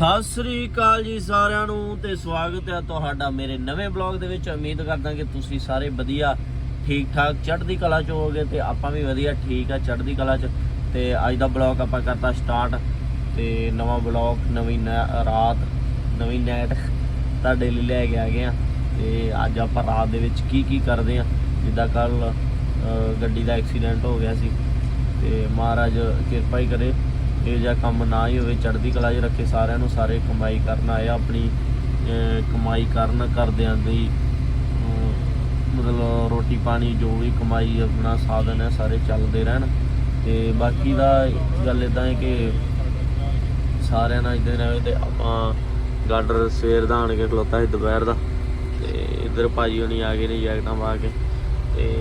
ਸਤਿ ਸ੍ਰੀ ਅਕਾਲ ਜੀ ਸਾਰਿਆਂ ਨੂੰ ਤੇ ਸਵਾਗਤ ਹੈ ਤੁਹਾਡਾ ਮੇਰੇ ਨਵੇਂ ਬਲੌਗ ਦੇ ਵਿੱਚ। ਉਮੀਦ ਕਰਦਾ ਕਿ ਤੁਸੀਂ ਸਾਰੇ ਵਧੀਆ ਠੀਕ ਠਾਕ ਚੜ੍ਹਦੀ ਕਲਾ ਚ ਹੋਵੋਗੇ ਤੇ ਆਪਾਂ ਵੀ ਵਧੀਆ, ਠੀਕ ਆ, ਚੜ੍ਹਦੀ ਕਲਾ ਚ। ਤੇ ਅੱਜ ਦਾ ਬਲੌਗ ਆਪਾਂ ਕਰਤਾ ਸਟਾਰਟ ਤੇ ਨਵਾਂ ਬਲੌਗ ਨਵੀਂ ਨੈ- ਰਾਤ, ਨਵੀਂ ਨਾਈਟ ਤੁਹਾਡੇ ਲਈ ਲੈ ਕੇ ਆ ਗਏ ਆ। ਤੇ ਅੱਜ ਆਪਾਂ ਰਾਤ ਦੇ ਵਿੱਚ ਕੀ ਕੀ ਕਰਦੇ ਆ, ਜਿੱਦਾਂ ਕੱਲ ਗੱਡੀ ਦਾ ਐਕਸੀਡੈਂਟ ਹੋ ਗਿਆ ਸੀ। ਤੇ ਮਹਾਰਾਜ ਕਿਰਪਾ ਹੀ ਕਰੇ। ਇਹ ਜਿਹਾ ਕੰਮ ਨਾ ਹੀ ਹੋਵੇ, ਚੜ੍ਹਦੀ ਕਲਾ 'ਚ ਰੱਖੇ ਸਾਰਿਆਂ ਨੂੰ, ਸਾਰੇ ਕਮਾਈ ਕਰਨ ਆਏ ਆਪਣੀ ਕਮਾਈ ਕਰਨ ਕਰਦਿਆਂ ਦੀ ਮਤਲਬ ਰੋਟੀ ਪਾਣੀ ਜੋ ਵੀ ਕਮਾਈ ਆਪਣਾ ਸਾਧਨ ਹੈ, ਸਾਰੇ ਚੱਲਦੇ ਰਹਿਣ। ਤੇ ਬਾਕੀ ਦਾ ਗੱਲ ਇਦਾਂ ਹੈ ਕਿ ਸਾਰਿਆਂ ਨਾਲ ਇਦਾਂ ਰਹੇ ਤੇ ਆਪਾਂ ਗਾਡਰ ਸਵੇਰ ਦਾ ਆਣ ਕੇ ਖਲੋਤਾ ਸੀ ਦੁਪਹਿਰ ਦਾ। ਤੇ ਇੱਧਰ ਭਾਜੀ ਹੁਣੀ ਆ ਗਏ ਨੇ ਜੈਕਟਾਂ ਪਾ ਕੇ ਤੇ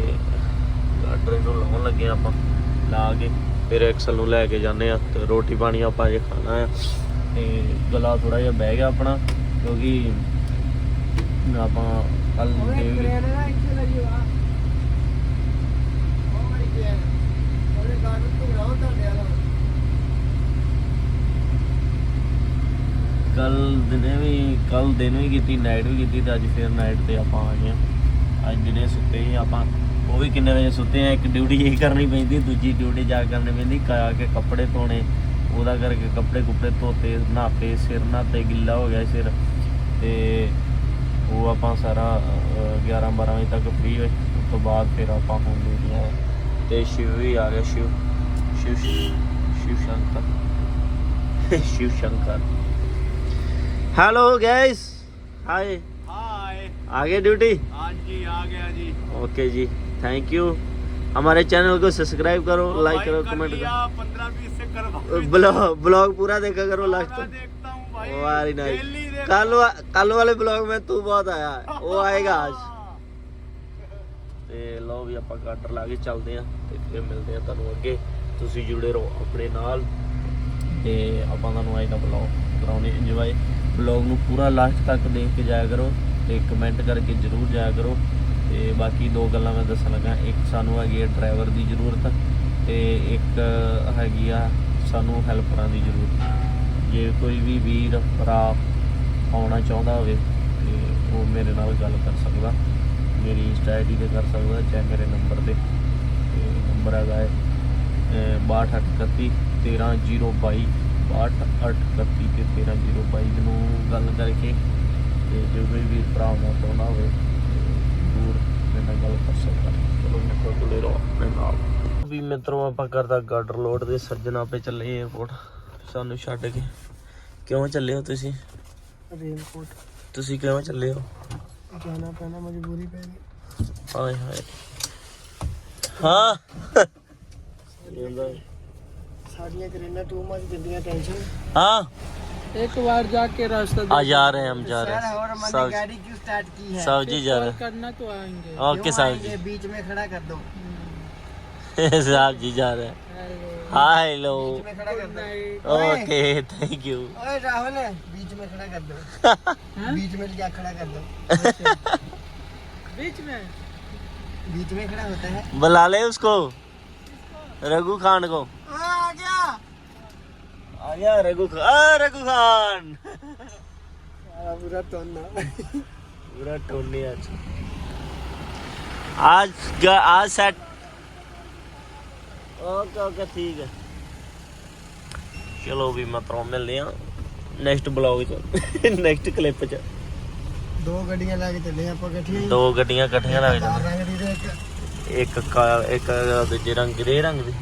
ਗਾਡਰ ਨੂੰ ਲਾਉਣ ਲੱਗੇ ਆਪਾਂ, ਲਾ ਕੇ। ਫਿਰ ਐਕਸਲ ਨੂੰ ਲੈ ਕੇ ਜਾਂਦੇ ਆ ਤੇ ਰੋਟੀ ਪਾਣੀ ਆਪਾਂ ਜੇ ਖਾਣਾ ਆ। ਤੇ ਗਲਾ ਥੋੜਾ ਜਿਹਾ ਬਹਿ ਗਿਆ ਆਪਣਾ ਕਿਉਂਕਿ ਆਪਾਂ ਕੱਲ ਕੱਲ ਦਿਨੇ ਵੀ ਕੱਲ ਦਿਨ ਵੀ ਕੀਤੀ ਨਾਈਟ ਵੀ ਕੀਤੀ ਤੇ ਅੱਜ ਫਿਰ ਨਾਈਟ ਤੇ ਆਪਾਂ ਆ। ਗਏ ਹਾਂ। ਅੱਜ ਦਿਨੇ ਸੁੱਤੇ ਸੀ ਆਪਾਂ। ਉਹ ਵੀ ਕਿੰਨੇ ਵਜੇ ਸੁੱਤੇ ਆ ਇੱਕ ਡਿਊਟੀ ਇਹ ਕਰਨੀ ਪੈਂਦੀ ਦੂਜੀ ਡਿਊਟੀ ਜਾ ਕਰਨੀ ਪੈਂਦੀ ਕਾ ਕੇ ਕੱਪੜੇ ਧੋਣੇ ਉਹਦਾ ਕਰਕੇ ਕੱਪੜੇ ਕੁੱਪੜੇ ਧੋਤੇ ਨਹਾਤੇ ਸਿਰ ਨਹਾਤੇ ਗਿੱਲਾ ਹੋ ਗਿਆ ਸਿਰ ਤੇ ਉਹ ਆਪਾਂ ਸਾਰਾ 11 12 ਵਜੇ ਤੱਕ ਫ੍ਰੀ ਹੋਏ ਉਸ ਤੋਂ ਬਾਅਦ ਫਿਰ ਆਪਾਂ ਹੋਮ ਡਿਊਟੀਆਂ ਤੇ ਸ਼ਿਵ ਵੀ ਆ ਗਿਆ Shiv Shiv Shiv Shankar Shiv Shankar. Hello guys hi hi ਆ ਗਏ ਡਿਊਟੀ ਹਾਂਜੀ ਆ ਗਿਆ ਜੀ। ਓਕੇ ਜੀ। थैंक यू हमारे चैनल को सब्सक्राइब करो लाइक करो कमेंट पंद्रह बीस से करवा करो ब्लॉग ब्लॉग पूरा देखा करो लास्ट मैं देखता हूँ भाई वेरी नाइस डेली देखता कल वा- कल वाले ब्लॉग में तू बहुत आया है वो आएगा आज ਤੇ ਲਓ ਵੀ ਆਪਾਂ ਗਾਡਰ ਲਾ ਕੇ ਚੱਲਦੇ ਆ ਤੇ ਫਿਰ ਮਿਲਦੇ ਆ ਤੁਹਾਨੂੰ ਅੱਗੇ ਤੁਸੀਂ ਜੁੜੇ ਰਹੋ ਆਪਣੇ ਨਾਲ ਤੇ ਆਪਾਂ ਤੁਹਾਨੂੰ ਅੱਜ ਦਾ ਬਲੌਗ ਕਰਾਉਣੇ ਇੰਜੋਏ ਬਲੌਗ ਨੂੰ ਪੂਰਾ ਲਾਸਟ ਤੱਕ ਦੇਖ ਕੇ ਜਾਇਆ ਕਰੋ ਤੇ ਕਮੈਂਟ ਕਰਕੇ ਜਰੂਰ ਜਾਇਆ ਕਰੋ ਤੇ ਬਾਕੀ ਦੋ ਗੱਲਾਂ ਮੈਂ ਦੱਸਣ ਲੱਗਾ। ਇੱਕ ਸਾਨੂੰ ਹੈਗੀ ਹੈ ਡਰਾਈਵਰ ਦੀ ਜ਼ਰੂਰਤ ਤੇ ਇੱਕ ਹੈਗੀ ਆ ਸਾਨੂੰ ਹੈਲਪਰਾਂ ਦੀ ਜ਼ਰੂਰਤ। ਜੇ ਕੋਈ ਵੀ ਵੀਰ, ਭਰਾ ਆਉਣਾ ਚਾਹੁੰਦਾ ਹੋਵੇ ਤੇ ਉਹ ਮੇਰੇ ਨਾਲ ਗੱਲ ਕਰ ਸਕਦਾ। ਮੇਰੀ ਇੰਸਟਾ ਆਈਡੀ ਤੇ ਕਰ ਸਕਦਾ, ਚਾਹੇ ਮੇਰੇ ਨੰਬਰ ਤੇ। ਤੇ ਨੰਬਰ ਹੈਗਾ ਹੈ 6231 13022 6231 ਤੇ 13022 ਨੂੰ ਗੱਲ ਕਰਕੇ ਤੇ ਜੇ ਕੋਈ ਵੀਰ ਭਰਾ ਆਉਣਾ ਚਾਹੁੰਦਾ ਹੋਵੇ ਵੀ ਮਿੱਤਰੋ ਆਪਾਂ ਕਰਦਾ ਗਾਰਡਰ ਲੋਡ ਦੇ ਸੱਜਣਾ ਪੇ ਚੱਲੇ 에어ਪੋਰਟ ਸਾਨੂੰ ਛੱਡ ਕੇ। ਕਿਉਂ ਚੱਲੇ ਹੋ ਤੁਸੀਂ? ਤੁਸੀਂ ਕਿਉਂ ਚੱਲੇ ਹੋ? ਜਾਣਾ ਪੈਣਾ ਮਜਬੂਰੀ ਪੈ ਹਾਏ ਹਾਏ। ਹਾਂ। ਸਾਡੀਆਂ ਕਰੇਨਾ ਟੂ ਮਚ ਦਿੰਦੀਆਂ ਟੈਨਸ਼ਨ ਹਾਂ। एक बार जाके रास्ता आ जा रहे हैं हम जा रहे हैं। और मैंने गाड़ी क्यों स्टार्ट की है? सब्ज़ी जा रहे हैं। करना तो आएँगे। ओके साहब ये बीच में खड़ा कर दो। साहब जी जा रहे हैं। हाय लो बीच में खड़ा कर दो। ओके थैंक यू ओए राहुल बीच में खड़ा कर दो। बीच में क्या खड़ा कर दो? बीच में? बीच में खड़ा होता है। बुला ले उसको रघु खान को। आ गया आ गया रघु खान आ, रघु खान पूरा टोना पूरा टोनी आज आज ग- आज सेट ओके ओके ठीक है ਚਲੋ ਵੀ ਮਤਰੋਂ ਮਿਲਦੇ ਆ ਨੈਕਸਟ ਬਲੌਗ ਚ ਨੈਕਸਟ ਕਲਿੱਪ ਚ दो गड्डियां लाके चले आप इकट्ठी ਦੋ ਗੱਡੀਆਂ ਇਕੱਠੀਆਂ ਲੱਗ चार ਜਾਂਦੀਆਂ रंग दी थे एक ਇੱਕ ਕਾ- ਇੱਕ ਦੂਜੇ रंग ग्रे रंग ਦੀ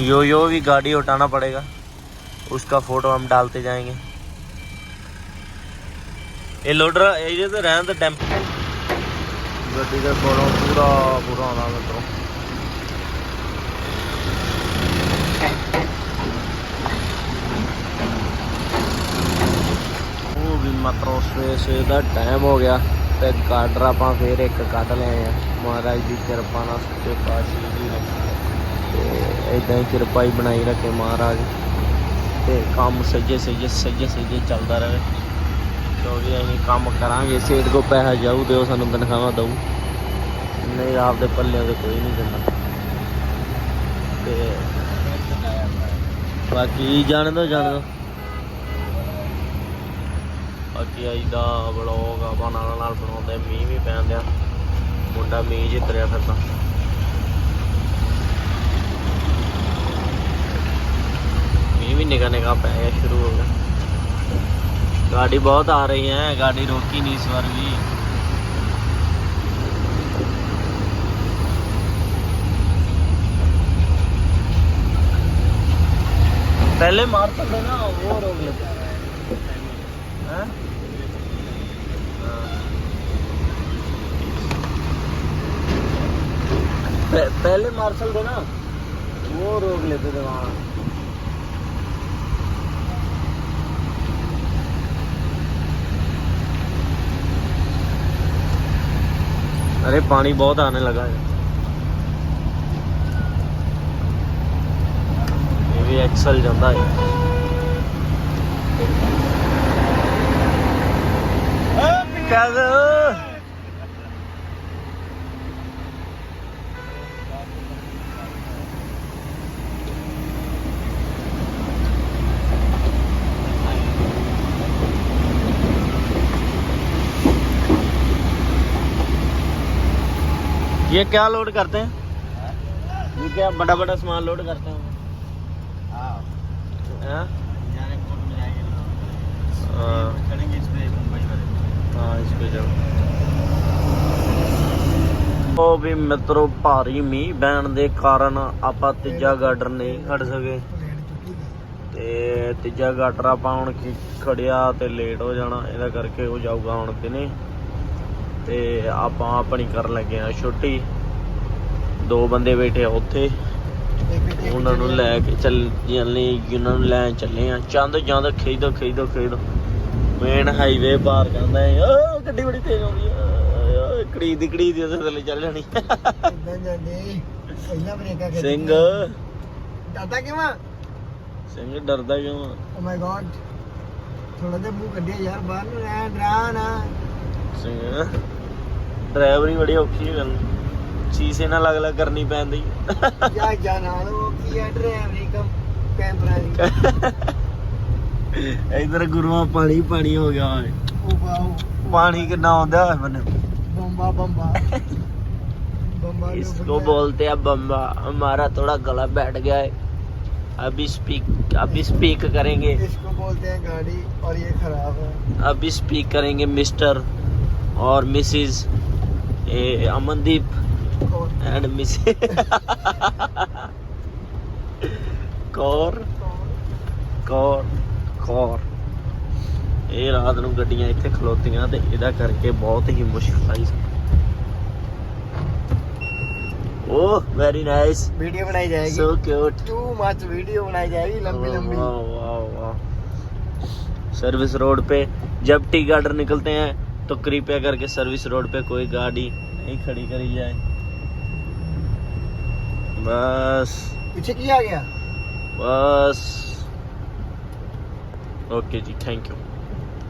यो यो भी गाड़ी उठाना पड़ेगा उसका फोटो हम डालते जाएंगे ਇਹ ਲੋਡਰ ਇਹਦੇ ਤੇ ਰਹਿਣ ਦਾ ਟੈਂਪ ਗੱਡੀ ਦੇ ਕੋਲੋਂ ਪੂਰਾ ਪੂਰਾ ਆਉਣਾ ਮਿੱਤਰੋ ਉਹ ਵੀ ਮਤਰੋ ਸਵੇਰ ਸਵੇਰ ਦਾ ਟਾਈਮ ਹੋ ਗਿਆ ਤੇ ਗਾਡਰ ਆਪਾਂ ਫੇਰ ਇੱਕ ਕੱਢ ਲਏ ਆ ਮਹਾਰਾਜ ਦੀ ਕਿਰਪਾ ਨਾਲ ਸੱਚੇ ਪਾਤਸ਼ਾਹ ਜੀ ਨੇ ਤੇ ਇਦਾਂ ਹੀ ਕਿਰਪਾਈ ਬਣਾਈ ਰੱਖੇ ਮਹਾਰਾਜ। ਤੇ ਕੰਮ ਸੱਜੇ ਸੱਜੇ ਸੱਜੇ ਸੱਜੇ ਚੱਲਦਾ ਰਹੇ। ਕਿਉਂਕਿ ਅਸੀਂ ਕੰਮ ਕਰਾਂਗੇ। ਸੇਠ ਕੋ ਪੈਸਾ ਜਾਊ ਤੇ ਉਹ ਸਾਨੂੰ ਤਨਖਾਹਾਂ ਦਊ। ਨਹੀਂ ਆਪਦੇ ਪੱਲੇ ਤੇ ਕੋਈ ਨਹੀਂ ਦਿੰਦਾ। ਤੇ ਬਾਕੀ ਜਾਣ ਦੋ ਜਾਣ ਦੋ ਬਾਕੀ ਅੱਜ ਦਾ ਵਲੌਗ ਆਪਾਂ ਨਾਲ ਨਾਲ ਬਣਾਉਂਦੇ ਮੀਂਹ ਵੀ ਪੈਣ ਦਿਆ। ਮੁੰਡਾ ਮੀਂਹ 'ਚ ਫਿਰਦਾ भी का निका पैया शुरू हो गया। गाड़ी बहुत आ रही है, गाड़ी रोकी नहीं इस बार भी। पहले मार तो पड़े ना वो रोक लेते पहले मार्शल थे ना वो रोक लेते थे वहाँ अरे पानी बहुत आने लगा है ये भी एक्सल ਜਾਂਦਾ है कैसे ये क्या लोड करते हैं ये क्या बड़ा बड़ा सामान लोड करते हैं हाँ? हाँ हाँ इस पे जाओ ਉਹ ਵੀ ਮਿੱਤਰੋ ਭਾਰੀ ਮੀਂਹ ਪੈਣ ਦੇ ਕਾਰਨ ਆਪਾਂ ਤੀਜਾ ਗਾਰਡਰ ਨਹੀਂ ਖੜ ਸਕੇ ਤੇ ਤੀਜਾ ਗਾਰਡਰ ਆਪਾਂ ਹੁਣ ਕੀ ਖੜਿਆ ਤੇ ਲੇਟ ਹੋ ਜਾਣਾ ਇਹਦਾ ਕਰਕੇ ਉਹ ਜਾਊਗਾ ਹੁਣ ਦਿਨੇ ਤੇ ਆਪਾਂ ਆਪਣੀ ਕਰਨ ਲੱਗੇ ਆ ਛੁੱਟੀ। ਦੋ ਬੰਦੇ ਬੈਠੇ ਆ ਉੱਥੇ। ਉਹਨਾਂ ਨੂੰ ਲੈ ਕੇ ਚੱਲ ਚੱਲੇ ਉਹਨਾਂ ਨੂੰ ਲੈਣ ਚੱਲੇ ਆ। ਚੰਦ ਚੰਦ ਖੇਦੋ ਖੇਦੋ ਖੇਦੋ ਮੇਨ ਹਾਈਵੇ ਪਾਰ ਕਰਦਾ ਹੈ। ਓ ਗੱਡੀ ਬੜੀ ਤੇਜ਼ ਆਉਂਦੀ ਆ। ਕੜੀ ਦੀ ਕੜੀ ਦੀ ਉਹਦੇ ਥੱਲੇ ਚੱਲ ਜਾਣੀ। ਜਾਂਦੇ ਪਹਿਲਾਂ ਬ੍ਰੇਕਾਂ ਖਿੱਚ ਸਿੰਘ। ਡਰਦਾ ਕਿਵੇਂ ਸਿੰਘ ਡਰਦਾ ਕਿਉਂ? ਓ ਮਾਈ ਗॉड ਥੋੜਾ ਜਿਹਾ ਮੂੰਹ ਕੱਢਿਆ ਯਾਰ ਬਾਹਰ ਨੂੰ ਰਹਿ ਡਰਾ ਨਾ ਸਿੰਘ ਡਰਾਈਵਰੀ ਬੜੀ ਔਖੀ ਹੈ ਗੱਲ ਸ਼ੀਸ਼ੇ ਨਾਲ ਲੱਗ ਲੱਗ ਕਰਨੀ ਪੈਂਦੀ ਜਾ ਜਾ ਨਾਲ ਉਹ ਕੀ ਹੈ ਡਰਾਈਵਰੀ ਕਮ ਕੈਮਰਾ ਦੀ ਇਧਰ ਗੁਰੂਆਂ ਪਾਣੀ ਪਾਣੀ ਹੋ ਗਿਆ ਓਏ ਉਹ ਵਾਓ ਪਾਣੀ ਕਿੰਨਾ ਆਉਂਦਾ ਹੈ ਬੰਨੇ ਬੰਬਾ ਬੰਬਾ ਬੰਬਾ इसको बोलते हैं बम्बा हमारा थोड़ा गला बैठ गया है अभी स्पीक अभी स्पीक करेंगे इसको बोलते हैं गाड़ी और ये खराब है अभी स्पीक करेंगे मिस्टर और मिसिस ए, अमनदीप और एंड मिसिस कौर ਕੌਰ ਕੌਰ ਇਹ ਰਾਤ ਨੂੰ ਗੱਡੀਆਂ ਇੱਥੇ ਖਲੋਤੀਆਂ ਤੇ ਇਹਦਾ ਕਰਕੇ ਬਹੁਤ ਹੀ ਮੁਸ਼ਕਲ ਆਈ ਓਹ ਵੈਰੀ ਨਾਈਸ वीडियो बनाई जाएगी so cute too much video बनाई जाएगी लंबी लंबी वाह वाह वाह सर्विस रोड पे जब टी गार्डर निकलते हैं तो कृपया करके सर्विस रोड पे कोई गाड़ी नहीं खड़ी करी जाए बस पीछे किया गया ਬਸ ਓਕੇ ਜੀ ਥੈਂਕ ਯੂ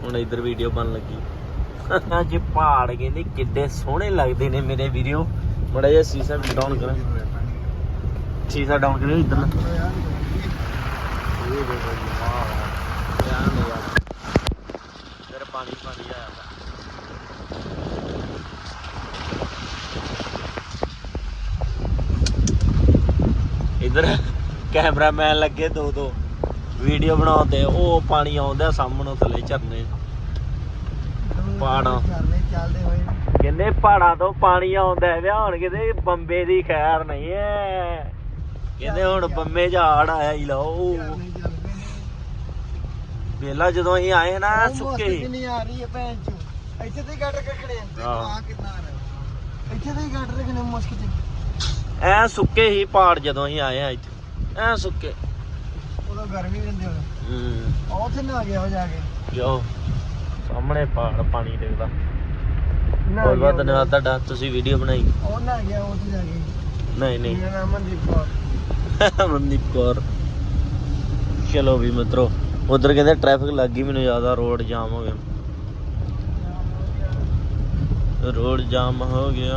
ਹੁਣ ਇਧਰ ਵੀਡੀਓ ਬਣ ਲੱਗੀ ਅੱਜ ਪਹਾੜ ਕਹਿੰਦੇ ਕਿੱਡੇ ਸੋਹਣੇ ਲੱਗਦੇ ਨੇ ਮੇਰੇ ਵੀਡੀਓ ਬੜਾ ਜਿਹਾ ਸੀਸਾ ਡਾਊਨ ਕਰ ਸੀਸਾ ਡਾਊਨ ਕਰਿਓ ਇਧਰ ਇਧਰ ਪਾਣੀ ਪਾਣੀ ਆਇਆ ਇਧਰ ਕੈਮਰਾਮੈਨ ਲੱਗੇ ਦੋ ਦੋ ਵੀਡੀਓ ਬਣਾਉਂਦੇ ਉਹ ਪਾਣੀ ਆਉਂਦਾ ਸਾਹਮਣੋਂ ਥੱਲੇ ਝਰਨੇ। ਪਹਾੜਾਂ। ਚੱਲਦੇ ਚੱਲਦੇ ਹੋਏ। ਕਹਿੰਦੇ ਪਹਾੜਾਂ ਤੋਂ ਪਾਣੀ ਆਉਂਦਾ ਹੈ ਹੁਣ ਕਿਤੇ ਬੰਬੇ ਦੀ ਖੈਰ ਨਹੀਂ ਹੈ ਕਹਿੰਦੇ ਹੁਣ ਬੰਬੇ ਝਾੜ ਆਇਆ ਹੀ ਲਓ। ਵੇਲਾ ਜਦੋਂ ਅਸੀਂ ਆਏ ਨਾ ਸੁੱਕੇ। ਨਹੀਂ ਆ ਰਹੀ ਹੈ ਭੈਣ ਚੋ ਇੱਥੇ ਤੇ ਗੱਡ ਕੱਢਣੇ ਆ। ਕਿੰਨਾ ਆ ਰਿਹਾ। ਇੱਥੇ ਤੇ ਗੱਡ ਰੱਖਣੇ ਮੁਸ਼ਕਿਲ ਐ ਸੁੱਕੇ ਹੀ ਪਹਾੜ ਜਦੋਂ ਅਸੀਂ ਆਏ ਆ ਇੱਥੇ। ਐ ਸੁੱਕੇ। ਉਦੋਂ ਗਰਮੀ ਵੀ ਹੁੰਦੀ ਹੁਣ ਹੂੰ। ਉਹ ਉੱਥੇ ਨਾ ਗਿਆ ਉਹ ਜਾ ਕੇ। ਜੋ ਸਾਹਮਣੇ ਪਹਾੜ ਪਾਣੀ ਦਿਖਦਾ। ਨਾ ਬਹੁਤ ਬਹੁਤ ਧੰਨਵਾਦ ਤੁਹਾਡਾ ਤੁਸੀਂ ਵੀਡੀਓ ਬਣਾਈ? ਉਹ ਨਾ ਗਿਆ ਉੱਥੇ ਜਾ ਕੇ। ਨਹੀਂ ਨਹੀਂ। ਮੇਰਾ ਨਾਮ ਮਨਦੀਪ ਕੌਰ। ਮਨਦੀਪ ਕੌਰ। ਚਲੋ ਵੀ ਮਿੱਤਰੋ ਉਧਰ ਕਹਿੰਦੇ ਟ੍ਰੈਫਿਕ ਲੱਗ ਗਈ ਮੈਨੂੰ ਜ਼ਿਆਦਾ ਰੋਡ ਜਾਮ ਹੋ ਗਿਆ। ਰੋਡ ਜਾਮ ਹੋ ਗਿਆ।